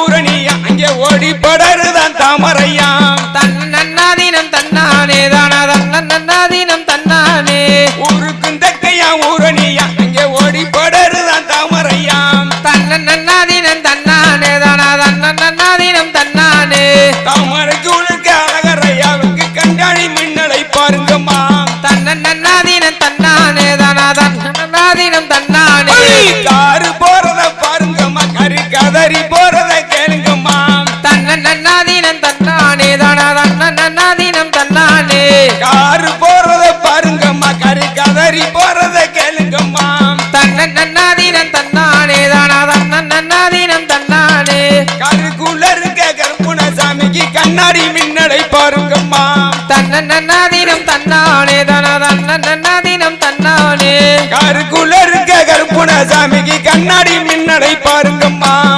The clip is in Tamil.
ஊரணியா? அங்கே ஓடி படருதான் தாமரையா. தன்னன்னாதீனம் தன்னானே தானா தன்னன்னாதீனம் தன்னானே. ஊருக்கும் தக்கையா ஊரணியா? அங்கே ஓடி படருதான் தாமரையா. தன்னன்னாதீனம் தன்னானே தானா தன்னன்னாதீனம் தன்னானே. தாமரைக்கு உழுக்க அழகரையாவுக்கு கண்டாணி மின்னலை பாருங்கம்மா. தன்னன்னாதீனம் கதறி போறத கேளுங்கம்மா. தன்னன்னாதீனம் தன்னானே தானா தன்னன்னாதீனம் தன்னானே. காரு போறத பாருங்கம்மா கறி கதறி போறத கேளுங்கம்மா. தன்னன்னாதீனம் தன்னானே தானா தன்னன்னாதீனம் தன்னானே. கருக்குள்ள இருக்க கருப்புண சாமிக்கு கண்ணாடி மின்னலை பாருங்கம்மா. தன்னன்னாதீனம் தன்னானே தானா தன்னன்னாதீனம் தன்னானே. கருக்குள்ள இருக்க கருப்புண சாமிக்கு கண்ணாடி மின்னலை பாருங்க